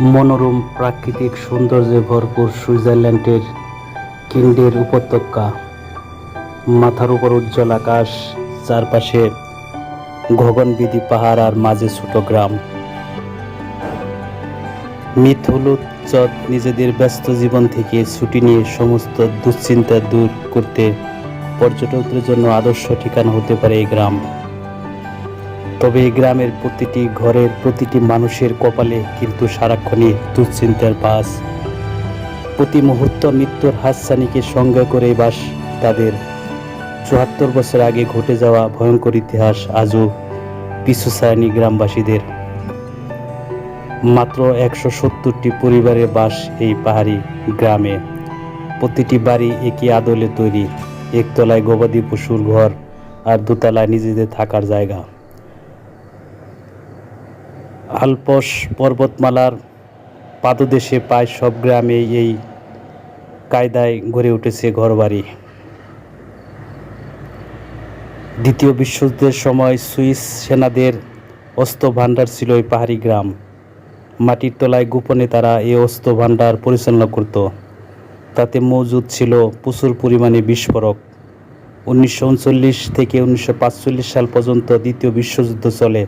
মনোরম প্রাকৃতিক সৌন্দর্যে ভরপুর সুইজারল্যান্ডের কিন্ডের উপত্যকা। মাথার উপর উজ্জ্বল আকাশ, চারপাশে গগনবিধি পাহাড় আর মাঝে ছোট গ্রাম। মিথ হলুদ চট নিজেদের ব্যস্ত জীবন থেকে ছুটি নিয়ে সমস্ত দুশ্চিন্তা দূর করতে পর্যটকদের জন্য আদর্শ ঠিকানা হতে পারে এই গ্রাম। তবে গ্রামের প্রতিটি ঘরের প্রতিটি মানুষের কপালে কিন্তু সারাক্ষণই দুশ্চিন্তার বাস। প্রতি মুহূর্ত মৃত্যুর হাসানিকে সঙ্গে করে বাস তাদের। চুয়াত্তর বছর আগে ঘটে যাওয়া ভয়ঙ্কর ইতিহাস আজও পিছু ছায়নি গ্রামবাসীদের। মাত্র একশো সত্তরটি পরিবারের বাস এই পাহাড়ি গ্রামে। প্রতিটি বাড়ি একই আদলে তৈরি, একতলায় গবাদি পশুর ঘর আর দোতলায় নিজেদের থাকার জায়গা। আলপস পর্বতমালার পাদদেশে প্রায় সব গ্রামে এই কায়দায় গড়ে উঠেছে ঘরবাড়ি। দ্বিতীয় বিশ্বযুদ্ধের সময় সুইস সেনাদের অস্ত্র ভাণ্ডার ছিল এই পাহাড়ি গ্রাম। মাটির তলায় গোপনে তারা এই অস্ত্র ভাণ্ডার পরিচালনা করত। তাতে মজুদ ছিল প্রচুর পরিমাণে বিস্ফোরক। উনিশশো উনচল্লিশ থেকে উনিশশো সাল পর্যন্ত দ্বিতীয় বিশ্বযুদ্ধ চলে।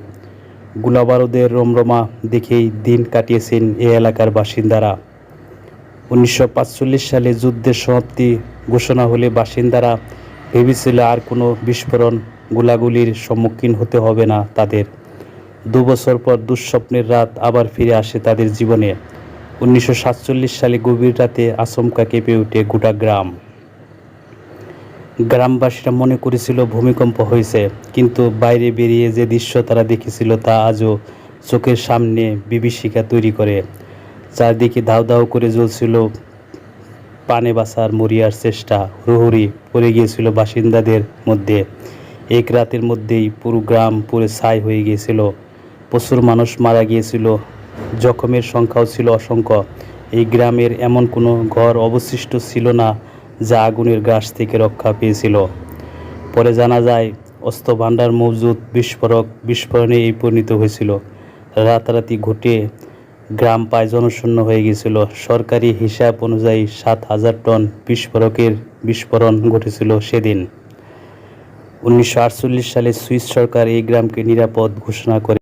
গোলাবারুদের রমরমা দেখেই দিন কাটিয়েছেন এ এলাকার বাসিন্দারা। উনিশশো সালে যুদ্ধের সমাপ্তি ঘোষণা হলে বাসিন্দারা ভেবেছিল আর কোনো বিস্ফোরণ গোলাগুলির সম্মুখীন হতে হবে না তাদের। দু বছর পর দুঃস্বপ্নের রাত আবার ফিরে আসে তাদের জীবনে। উনিশশো সাতচল্লিশ সালে গভীর রাতে আচমকা কেঁপে ওঠে গোটা গ্রাম। গ্রামবাসীরা মনে করেছিল ভূমিকম্প হয়েছে, কিন্তু বাইরে বেরিয়ে যে দৃশ্য তারা দেখেছিল তা আজও চোখের সামনে বিভীষিকা তৈরি করে। চারদিকে দাউ দাউ করে জ্বলছিল পানে বাসার মরিয়ার চেষ্টা, হুড়োহুড়ি পড়ে গিয়েছিল বাসিন্দাদের মধ্যে। এক রাতের মধ্যেই পুরো গ্রাম পুরো ছাই হয়ে গিয়েছিল। প্রচুর মানুষ মারা গিয়েছিল, জখমের সংখ্যাও ছিল অসংখ্য। এই গ্রামের এমন কোনো ঘর অবশিষ্ট ছিল না যা আগুনের গ্রাস থেকে রক্ষা পেয়েছিল। পরে জানা যায়, অস্ত্র ভাণ্ডার মজুদ বিস্ফোরক বিস্ফোরণে এই পরিণত হয়েছিল। রাতারাতি ঘটে গ্রাম প্রায় জনশূন্য হয়ে গিয়েছিল। সরকারি হিসাব অনুযায়ী সাত হাজার টন বিস্ফোরকের বিস্ফোরণ ঘটেছিল সেদিন। উনিশশো আটচল্লিশ সালে সুইস সরকার এই গ্রামকে নিরাপদ ঘোষণা করে